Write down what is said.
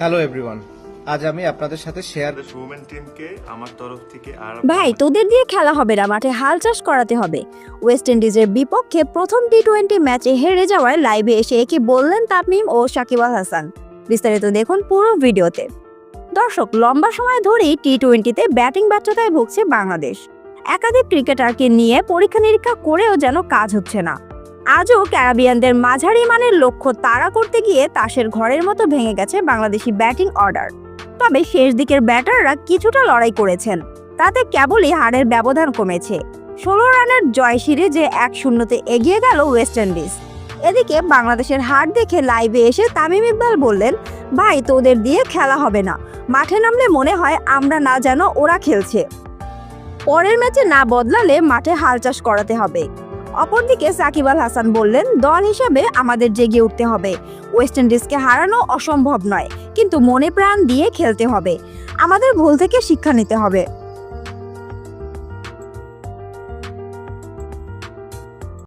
Hello everyone আজ আমি আপনাদের সাথে শেয়ার উমেন টিমকে আমার তরফ থেকে আর ভাই তোদের দিয়ে খেলা হবে না মাঠে হাল চাষ করাতে হবে। ওয়েস্ট ইন্ডিজের বিপক্ষে প্রথম টি টোয়েন্টি ম্যাচে হেরে যাওয়ায় লাইভে এসে কি বললেন তামিম ও সাকিব আল হাসান। বিস্তারিত দেখুন পুরো ভিডিওতে। দর্শক লম্বা সময় ধরেই টি টোয়েন্টিতে ব্যাটিং ব্যর্থতায় ভুগছে বাংলাদেশ। একাধিক ক্রিকেটারকে নিয়ে পরীক্ষা নিরীক্ষা করেও যেন কাজ হচ্ছে না। আজও ক্যারাবিয়ানদের মাঝারি মানের লক্ষ্য তাড়া করতে গিয়ে তাসের ঘরের মতো ভেঙে গেছে বাংলাদেশি ব্যাটিং অর্ডার। তবে শেষ দিকের ব্যাটাররা কিছুটা লড়াই করেছেন, তাতে কেবলই হারের ব্যবধান কমেছে। ষোলো রানের জয় সিরিজে এক শূন্যতে এগিয়ে গেল ওয়েস্ট ইন্ডিজ। এদিকে বাংলাদেশের হার দেখে লাইভে এসে তামিম ইকবাল বললেন, ভাই, তোদের দিয়ে খেলা হবে না। মাঠে নামলে মনে হয় আমরা না যেন ওরা খেলছে। পরের ম্যাচে না বদলালে মাঠে হাল চাষ করাতে হবে। অপরদিকে সাকিব আল হাসান বললেন, দল হিসাবে আমাদের জেগে উঠতে হবে। ওয়েস্ট ইন্ডিজকে হারানো অসম্ভব নয়, কিন্তু মনে প্রাণ দিয়ে খেলতে হবে। আমাদের ভুল থেকে শিক্ষা নিতে হবে।